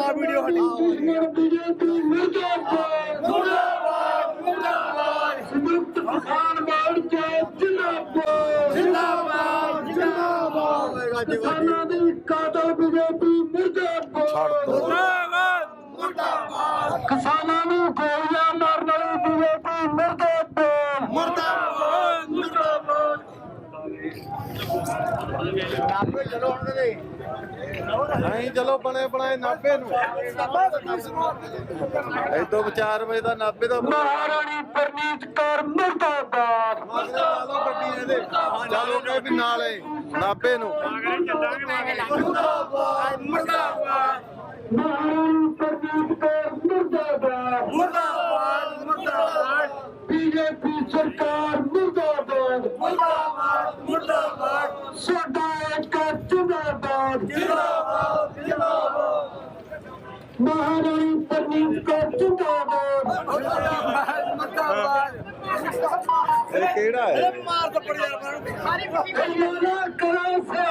ਬਣਾ ਵੀਡੀਓ ਦੁਸ਼ਮਣ ਬੀਜੇਪੀ ਮੁਰਦਾਬਾਦ ਮੁਰਦਾਬਾਦ। ਮੁਰਦਾਬਾਦ ਸੰਯੁਕਤ ਕਿਸਾਨ ਮੋਰਚਾ ਜਿੰਦਾਬਾਦ ਜਿੰਦਾਬਾਦ। ਜਿੰਦਾਬਾਦ ਕਿਸਾਨਾਂ ਦੀ ਕਾਤਲ ਬੀਜੇਪੀ ਮੁਰਦਾਬਾਦ ਮੁਰਦਾਬਾਦ। ਮੁਰਦਾਬਾਦ। ਕਿਸਾਨਾਂ ਨੂੰ ਗੋਲੀਆਂ ਮਾਰਨ ਵਾਲੀ ਬੀਜੇਪੀ ਮੁਰਦਾਬਾਦ ਮੁਰਦਾਬਾਦ ਮੁਰਦਾਬਾਦ ਨਹੀਂ ਚਲੋ ਬਣੇ ਬਣਾਏ ਨਾਭੇ ਨੂੰ। ਇਦੋਂ 4 ਵਜੇ ਦਾ ਨਾਭੇ ਦਾ ਮਹਾਰਾਣੀ ਪ੍ਰਨੀਤ ਕੌਰ ਮੁਰਦਾਬਾਦ। ਚਲੋ ਗੱਡੀ ਇਹਦੇ ਚਲੋ ਕਹੇ ਵੀ ਨਾਲੇ ਨਾਭੇ ਨੂੰ। ਮੁਰਦਾਬਾਦ ਮੁਰਦਾਬਾਦ। ਮਹਾਰਾਣੀ ਪ੍ਰਨੀਤ ਕੌਰ ਮੁਰਦਾਬਾਦ। ਮੁਰਦਾਬਾਦ ਮੁਰਦਾਬਾਦ। ਬੀਜੇਪੀ ਸਰਕਾਰ महारानी परनीम को जिंदाबाद केड़ा है मार तो पड़ यार हरियाणा करो से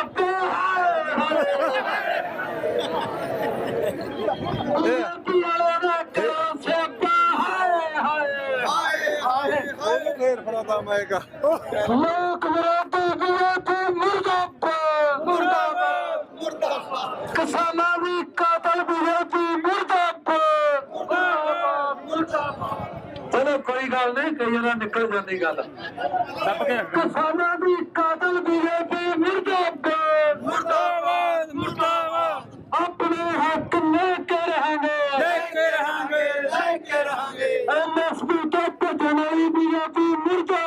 ਫੇਰ ਫੜਾਦਾ ਮੈਂ ਕਾ ਲੋਕ ਵਿਰੋਧੀ ਵਿਰੋਧੀ ਮੁਰਦਾਬਾਦ ਮੁਰਦਾਬਾਦ ਮੁਰਦਾਬਾਦ ਕਿਸਾਨਾਂ ਦੀ ਕਾਤਲ ਵਿਰੋਧੀ ਚਲੋ ਕੋਈ ਗੱਲ ਨਹੀਂ ਕਈ ਵਾਰ ਨਿਕਲ ਜਾਂਦੀ ਗੱਲ। ਕਿਸਾਨਾਂ ਦੀ ਕਾਤਲ ਬੀਜੇਪੀ ਮੁਰਦਾਬਾਦ। ਮੁਰਦਾਬਾਦ ਮੁਰਦਾਬਾਦ। ਆਪਣੇ ਹੱਕ ਲੈ ਕੇ ਰਹਾਂਗੇ। ਲੈ ਕੇ ਰਹਾਂਗੇ ਲੈ ਕੇ ਰਹਾਂਗੇ। ਐਮਐਸਪੀ ਤੋਂ ਵਾਲੀ ਬੀਜੇਪੀ ਮੁਰਦਾਬਾਦ।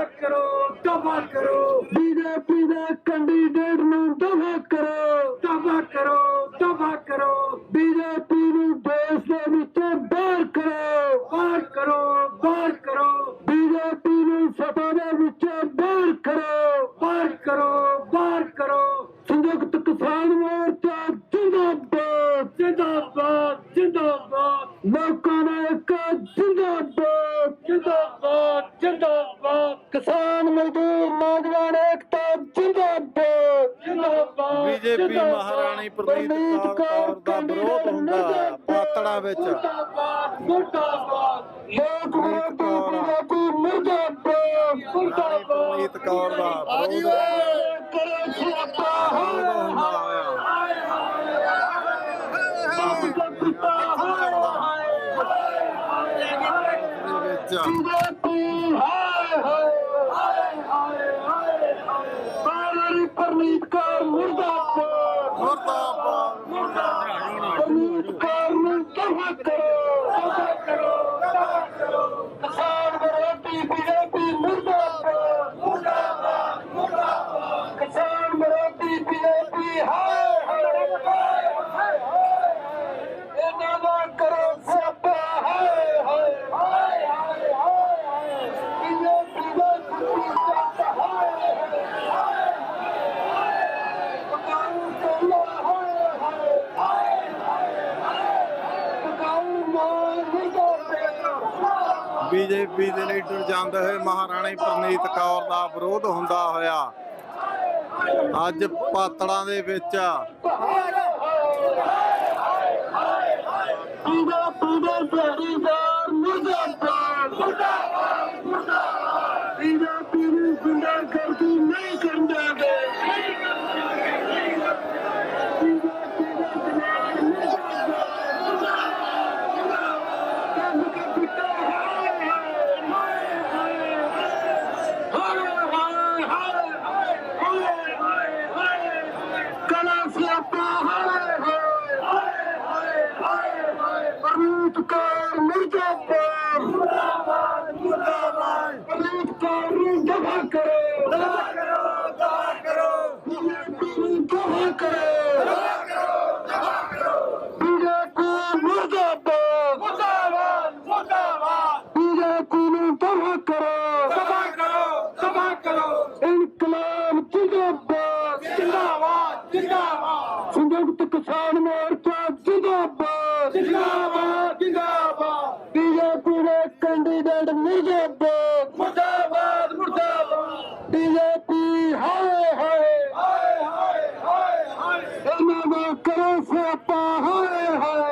ਆਜ਼ਾਦ ਕਰੋ। ਕਿਸਾਨ ਮਜ਼ਦੂਰ ਨੌਜਵਾਨ ਏਕਤਾ ਜਿੰਦਾਬਾਦ ਜਿੰਦਾਬਾਦ ਬੀਜੇਪੀ ਮਹਾਰਾਣੀ ਪ੍ਰਨੀਤ ਕੌਰ ਦਾ ਵਿਰੋਧ ਹੁੰਦਾ ਪਾਤੜਾ ਵਿੱਚ ਮੁਰਦਾਬਾਦ ਮੁਰਦਾਬਾਦ ਲੋਕ ਵਿਰੋਧੀ ਬੀਜੇਪੀ ਮੁਰਦਾਬਾਦ ਮਹਾਰਾਣੀ ਪ੍ਰਨੀਤ ਕੌਰ ਦਾ ਵਿਰੋਧ ਕਰੋ ਸਿਆਪਾ ਹੁੰਦਾ ਹੋਇਆ ਦੇ ਵਿੱਚ ਬੀਜੇਪੀ leave go. ਬੀਜੇਪੀ ਦੇ ਲੀਡਰ ਜਾਂਦੇ ਹੋਏ ਮਹਾਰਾਣੀ ਪ੍ਰਨੀਤ ਕੌਰ ਦਾ ਵਿਰੋਧ ਹੁੰਦਾ ਹੋਇਆ। ਅੱਜ ਪਾਤੜਾਂ ਦੇ ਵਿੱਚ ਪੀਦਾ ਪੀਦਾ ਜੜੀਦਾਰ Come on. कैंडिडेट मुर्दाबाद मुर्दाबाद मुर्दाबाद बीजेपी हाय हाय हाय हाय हाय हाय करो से हाय हाय